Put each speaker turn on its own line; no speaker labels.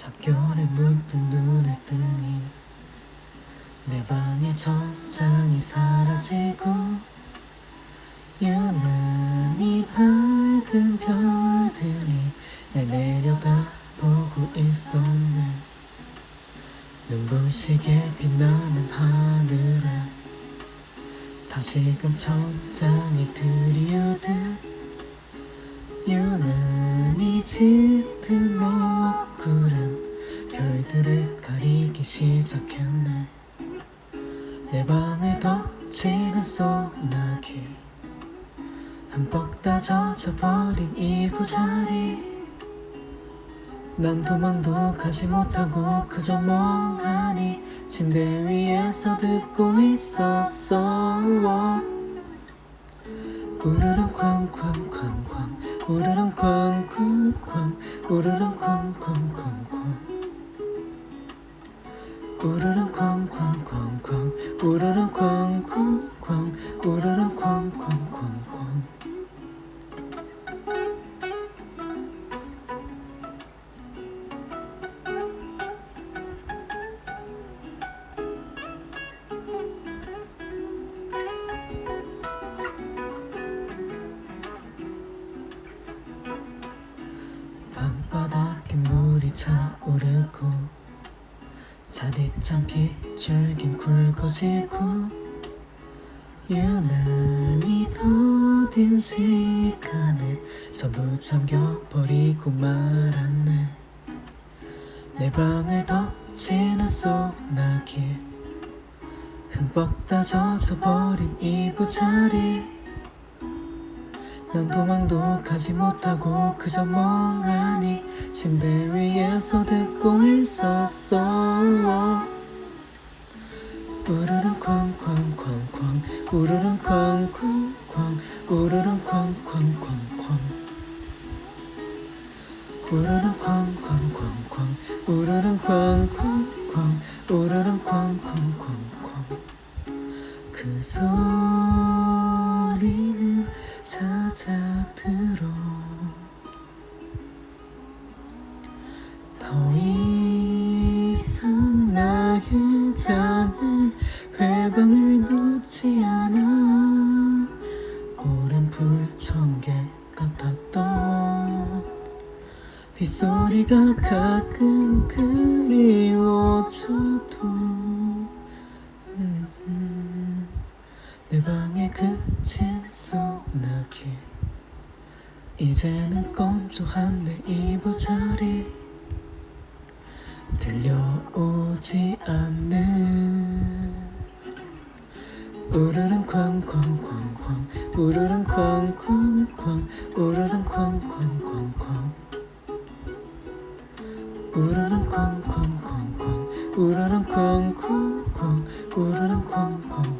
잡견에 문득 눈을 뜨니 내 방의 천장이 사라지고 유난히 밝은 별들이 날 내려다보고 있었네. 눈부시게 빛나는 하늘에 다시금 천장이 드리우듯 유난히 짙은 먹 가리기 시작했네. 내 방을 덮치는 소나기. 흠뻑 다 젖어버린 이부자리. 난 도망도 가지 못하고 그저 멍하니 침대 위에서 듣고 있었어. 우르릉 쾅쾅쾅쾅 우르릉 쾅쿵쾅 우르릉 쾅쾅쾅쾅 우르릉 쾅쾅쾅쾅. 우르릉 쾅쿵쾅. 우르릉 쾅쾅쾅쾅 방바닥에 물이 차오르고 차디찬 빗줄긴 굵어지고 유난히 더딘 시간에 전부 잠겨버리고 말았네. 내 방을 덮치는 소나기 흠뻑 다 젖어버린 이부자리 난 도망도 가지 못하고 그저 멍하니 침대 위에서 듣고 있었어. 우르릉 쾅쾅쾅쾅 우르릉 쾅쿵쾅 우르릉 쾅쾅쾅쾅 우르릉 쾅쾅쾅쾅 우르릉 쾅쿵쾅 우르릉 쾅쾅쾅쾅 그 소리는 찾아들어 더 이상 나의 잠을 회방을 놓지 않아 오랜 불청객 같았던 빗소리가 가끔 그리워져도 음, 음. 내 방에 그친 소나기. 이제는 건조한 내 이부자리. 들려오지 않는. 우르릉 쾅쾅쾅쾅 우르릉 쾅쾅쾅 우르릉 쾅쾅쾅쾅. 우르릉 쾅쾅쾅쾅 우르릉 쾅쾅쾅 우르릉 쾅